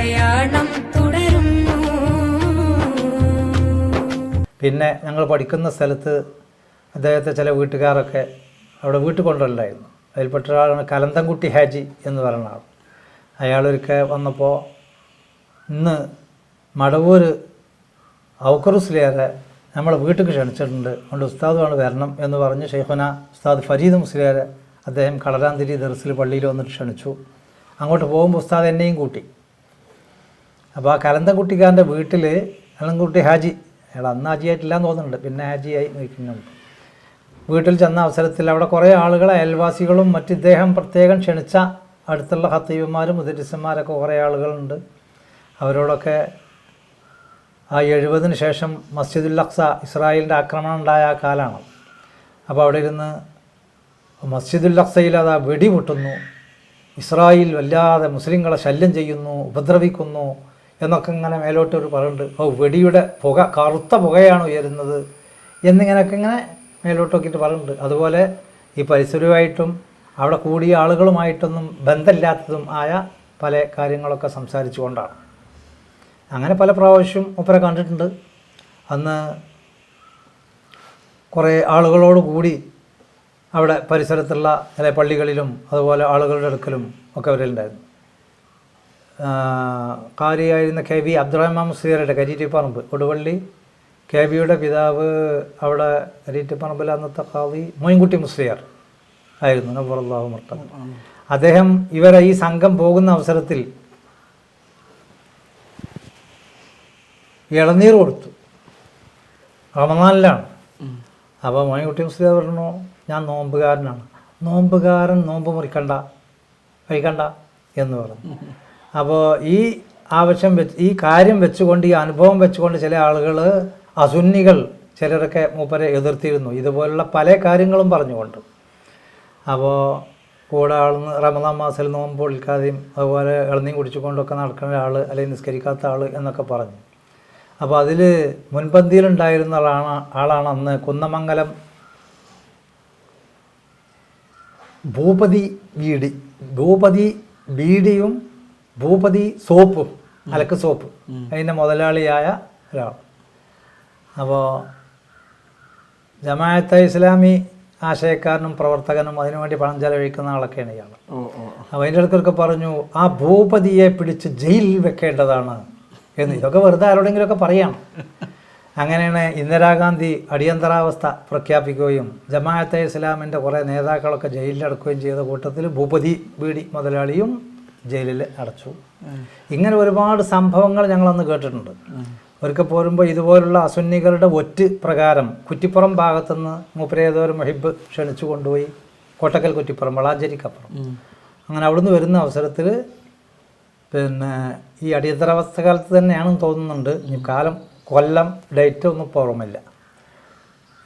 പ്രയാണം തുടരുന്നു. പിന്നെ ഞങ്ങൾ പഠിക്കുന്ന സ്ഥലത്ത് അദ്ദേഹത്തെ ചില വീട്ടുകാരൊക്കെ അവിടെ വീട്ടിൽ കൊണ്ടുവരണ്ടായിരുന്നു അതിൽപ്പെട്ട ഒരാളാണ് കലന്തൻകുട്ടി ഹാജി എന്ന് പറയുന്ന ആൾ. അയാളൊരിക്കെ വന്നപ്പോൾ ഇന്ന് മടവൂർ ഔക്കറുസ്ലിയാരെ നമ്മളെ വീട്ടിൽ ക്ഷണിച്ചിട്ടുണ്ട്. അതുകൊണ്ട് ഉസ്താദുമാണ് വരണം എന്ന് പറഞ്ഞ് ഷെയ്ഖുന ഉസ്താദ് ഫരീദ് മുസ്ലിയാരെ അദ്ദേഹം കളരാന്തിരി ദർസിൽ പള്ളിയിൽ വന്നിട്ട് ക്ഷണിച്ചു. അങ്ങോട്ട് പോകുമ്പോൾ ഉസ്താദ് എന്നെയും കൂട്ടി. അപ്പോൾ ആ കലന്തൻകുട്ടിക്കാരന്റെ വീട്ടിൽ കലന്തൻകുട്ടി ഹാജി അയാൾ അന്ന് ഹാജിയായിട്ടില്ല എന്ന് തോന്നുന്നുണ്ട് പിന്നെ ഹാജിയായി നിൽക്കുന്നുണ്ട് വീട്ടിൽ ചെന്ന അവസരത്തിൽ അവിടെ കുറേ ആളുകൾ അയൽവാസികളും മറ്റ് ഇദ്ദേഹം പ്രത്യേകം ക്ഷണിച്ച അടുത്തുള്ള ഹത്തീവന്മാരും മുദരിസന്മാരൊക്കെ കുറേ ആളുകളുണ്ട്. അവരോടൊക്കെ ആ എഴുപതിന് ശേഷം മസ്ജിദുൽ അക്സ ഇസ്രായേലിന്റെ ആക്രമണം ഉണ്ടായ ആ കാലമാണ്. അപ്പോൾ അവിടെ ഇരുന്ന് മസ്ജിദുൽ അക്സയിൽ അത് വെടിപൊട്ടുന്നു ഇസ്രായേൽ വല്ലാതെ മുസ്ലിങ്ങളെ ശല്യം ചെയ്യുന്നു ഉപദ്രവിക്കുന്നു എന്നൊക്കെ ഇങ്ങനെ മേലോട്ട് ഒരു പറയുന്നുണ്ട്. ഓ വെടിയുടെ പുക കറുത്ത പുകയാണ് ഉയരുന്നത് എന്നിങ്ങനെയൊക്കെ ഇങ്ങനെ മേലോട്ട് നോക്കിയിട്ട് പറയുന്നുണ്ട്. അതുപോലെ ഈ പരിസരവുമായിട്ടും അവിടെ കൂടിയ ആളുകളുമായിട്ടൊന്നും ബന്ധമില്ലാത്തതും ആയ പല കാര്യങ്ങളൊക്കെ സംസാരിച്ചു കൊണ്ടാണ്. അങ്ങനെ പല പ്രാവശ്യം ഒപ്പര കണ്ടിട്ടുണ്ട്. അന്ന് കുറേ ആളുകളോട് കൂടി അവിടെ പരിസരത്തുള്ള ചില പള്ളികളിലും അതുപോലെ ആളുകളുടെ അടുക്കലും ഒക്കെ അവരുണ്ടായിരുന്നു കാരിയായിരുന്ന കെ വി അബ്ദുറഹ്മാൻ മുസ്ലിയറുടെ കരീറ്റിപ്പറമ്പ് കൊടുവള്ളി. കെ വിയുടെ പിതാവ് അവിടെ കരീറ്റിപ്പറമ്പിൽ അന്നത്തെ കാവി മൊയിൻകുട്ടി മുസ്ലിയാർ ആയിരുന്നു നബുറല്ലാഹു മുർത്ത അദ്ദേഹം ഇവരെ ഈ സംഘം പോകുന്ന അവസരത്തിൽ ഇളനീർ കൊടുത്തു. റമനാലിലാണ് അപ്പോൾ മൊയ്ൻകുട്ടി മുസ്ലിയാർ പറഞ്ഞു ഞാൻ നോമ്പുകാരനാണ്. നോമ്പുകാരൻ നോമ്പ് മുറിക്കണ്ട കഴിക്കണ്ട എന്ന് പറഞ്ഞു. അപ്പോൾ ഈ ആവശ്യം വെച്ച് ഈ കാര്യം വെച്ചുകൊണ്ട് ഈ അനുഭവം വെച്ചുകൊണ്ട് ചില ആളുകൾ അസുന്നികൾ ചിലരൊക്കെ മൂപ്പരെ എതിർത്തിരുന്നു. ഇതുപോലുള്ള പല കാര്യങ്ങളും പറഞ്ഞുകൊണ്ട്. അപ്പോൾ കൂടെ ആൾ റമദാൻ മാസത്തിൽ നോമ്പ് ഒളിക്കാതെയും അതുപോലെ ഇളനീം കുടിച്ചുകൊണ്ടൊക്കെ നടക്കുന്ന ആൾ അല്ലെങ്കിൽ നിസ്കരിക്കാത്ത ആൾ എന്നൊക്കെ പറഞ്ഞു. അപ്പോൾ അതിൽ മുൻപന്തിയിലുണ്ടായിരുന്ന ആളാണ് ആളാണ് അന്ന് കുന്നമംഗലം ഭൂപതി വീടി. ഭൂപതി ബീഡിയും ഭൂപതി സോപ്പ് അലക്ക് സോപ്പ്. അതിന്റെ മുതലാളിയായ ഒരാൾ. അപ്പോൾ ജമാഅത്തെ ഇസ്ലാമി ആശയക്കാരനും പ്രവർത്തകനും അതിനുവേണ്ടി പണം ചെലവഴിക്കുന്ന ആളൊക്കെയാണ് ഇയാൾ. അപ്പോൾ അതിന്റെ അടുക്കൊക്കെ പറഞ്ഞു ആ ഭൂപതിയെ പിടിച്ച് ജയിലിൽ വെക്കേണ്ടതാണ്. എന്ന്. ഇതൊക്കെ വെറുതെ ആരോടെങ്കിലുമൊക്കെ പറയാം അങ്ങനെയാണ് ഇന്ദിരാഗാന്ധി അടിയന്തരാവസ്ഥ പ്രഖ്യാപിക്കുകയും ജമാഅത്തെ ഇസ്ലാമിന്റെ കുറേ നേതാക്കളൊക്കെ ജയിലിലടക്കുകയും ചെയ്ത കൂട്ടത്തിൽ ഭൂപതി ബീഡി മുതലാളിയും ജയിലിൽ അടച്ചു. ഇങ്ങനെ ഒരുപാട് സംഭവങ്ങൾ ഞങ്ങളന്ന് കേട്ടിട്ടുണ്ട്. ഒരിക്കൽ പോരുമ്പോൾ ഇതുപോലുള്ള അസുന്നികളുടെ ഒറ്റ് പ്രകാരം കുറ്റിപ്പുറം ഭാഗത്തുനിന്ന് മൂപ്പരേതോരം മഹിബ് ക്ഷണിച്ചു കൊണ്ടുപോയി കോട്ടക്കൽ കുറ്റിപ്പുറം വളാഞ്ചേരിക്കപ്പുറം. അങ്ങനെ അവിടുന്ന് വരുന്ന അവസരത്തിൽ പിന്നെ ഈ അടിയന്തരാവസ്ഥ കാലത്ത് തന്നെയാണെന്ന് തോന്നുന്നുണ്ട്. ഇനി കാലം കൊല്ലം ഡേറ്റ് ഒന്നും ഓർമ്മയില്ല.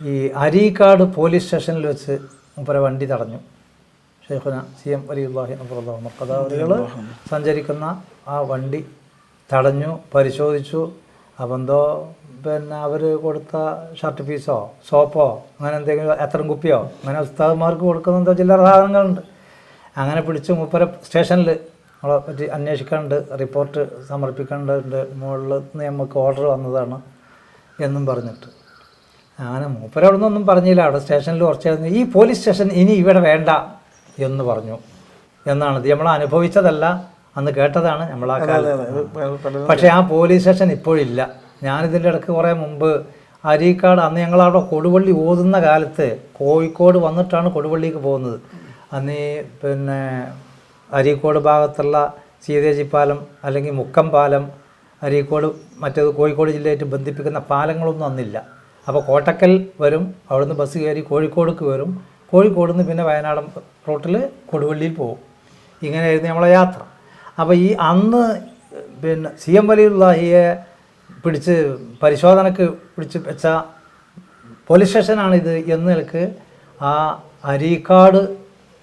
ഈ അരീക്കാട് പോലീസ് സ്റ്റേഷനിൽ വെച്ച് മൂപ്പരെ വണ്ടി തടഞ്ഞു. ഷെയ്ഖുന സി എം അലിഹി മക്കതാവറികൾ സഞ്ചരിക്കുന്ന ആ വണ്ടി തടഞ്ഞു പരിശോധിച്ചു. അപ്പോൾ എന്തോ പിന്നെ അവർ കൊടുത്ത ഷർട്ട് പീസോ സോപ്പോ അങ്ങനെ എന്തെങ്കിലും എത്ര കുപ്പിയോ അങ്ങനെ ഉസ്താദന്മാർക്ക് കൊടുക്കുന്ന എന്തോ ചില്ലറ സാധനങ്ങളുണ്ട്. അങ്ങനെ പിടിച്ച് മൂപ്പര സ്റ്റേഷനിൽ നമ്മളെ പറ്റി അന്വേഷിക്കാനുണ്ട് റിപ്പോർട്ട് സമർപ്പിക്കേണ്ടതുണ്ട് മുകളിൽ നിന്ന് നമുക്ക് ഓർഡർ വന്നതാണ് എന്നും പറഞ്ഞിട്ട്. അങ്ങനെ മൂപ്പരവിടെ നിന്നൊന്നും പറഞ്ഞില്ല. അവിടെ സ്റ്റേഷനിൽ കുറച്ച് ഈ പോലീസ് സ്റ്റേഷൻ ഇനി ഇവിടെ വേണ്ട. എന്ന് പറഞ്ഞു. എന്നാണ്. നമ്മൾ അനുഭവിച്ചതല്ല അന്ന് കേട്ടതാണ് നമ്മൾ ആ പക്ഷേ ആ പോലീസ് സ്റ്റേഷൻ ഇപ്പോഴില്ല. ഞാനിതിന്റെ ഇടയ്ക്ക് കുറേ മുമ്പ് അരീക്കാട് അന്ന് ഞങ്ങളവിടെ കൊടുവള്ളി ഓതുന്ന കാലത്ത് കോഴിക്കോട് വന്നിട്ടാണ് കൊടുവള്ളിക്ക് പോകുന്നത്. അന്ന് ഈ പിന്നെ അരീക്കോട് ഭാഗത്തുള്ള സീതേജി പാലം അല്ലെങ്കിൽ മുക്കം പാലം അരീക്കോട് മറ്റേത് കോഴിക്കോട് ജില്ലയായിട്ട് ബന്ധിപ്പിക്കുന്ന പാലങ്ങളൊന്നും അന്നില്ല. അപ്പോൾ കോട്ടക്കൽ വരും അവിടുന്ന് ബസ് കയറി കോഴിക്കോടേക്ക് വരും. കോഴിക്കോട് നിന്ന് പിന്നെ വയനാടൻ റൂട്ടിൽ കൊടുവള്ളിയിൽ പോകും. ഇങ്ങനെയായിരുന്നു നമ്മളെ യാത്ര. അപ്പോൾ ഈ അന്ന് പിന്നെ സി എം വലിയുള്ളാഹിയെ പിടിച്ച് പരിശോധനക്ക് പിടിച്ച് വെച്ച പോലീസ് സ്റ്റേഷനാണിത് എന്ന് നിലയ്ക്ക് ആ അരീക്കാട്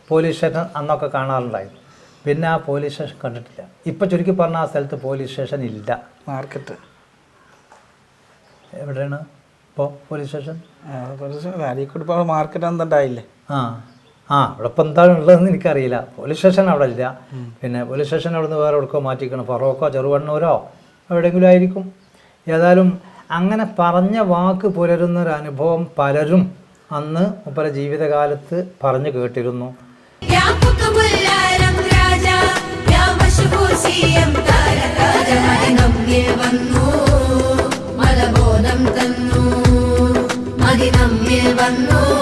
പോലീസ് സ്റ്റേഷൻ അന്നൊക്കെ കാണാറുണ്ടായിരുന്നു. പിന്നെ ആ പോലീസ് സ്റ്റേഷൻ കണ്ടിട്ടില്ല. ഇപ്പം ചുരുക്കി പറഞ്ഞാൽ ആ സ്ഥലത്ത് പോലീസ് സ്റ്റേഷൻ ഇല്ല. മാർക്കറ്റ്. എവിടെയാണ്? ഇപ്പോൾ പോലീസ് സ്റ്റേഷൻ അരീക്കോട് ഇപ്പോൾ മാർക്കറ്റ് എന്തുണ്ടായില്ലേ ആ ആ അവിടെ ഇപ്പം എന്താണ് ഉള്ളതെന്ന് എനിക്കറിയില്ല. പോലീസ് സ്റ്റേഷൻ അവിടെ ഇല്ല. പിന്നെ പോലീസ് സ്റ്റേഷൻ അവിടെ നിന്ന് വേറെ എവിടെക്കോ മാറ്റിക്കണം ഫറോക്കോ ചെറുവണ്ണൂരോ? എവിടെയെങ്കിലും ആയിരിക്കും. ഏതായാലും അങ്ങനെ പറഞ്ഞ വാക്ക് പുലരുന്നൊരു അനുഭവം പലരും അന്ന് മുപ്പര ജീവിതകാലത്ത് പറഞ്ഞു കേട്ടിരുന്നു. രാജാ തന്നു. അതിനമ്മിൽ വന്നു.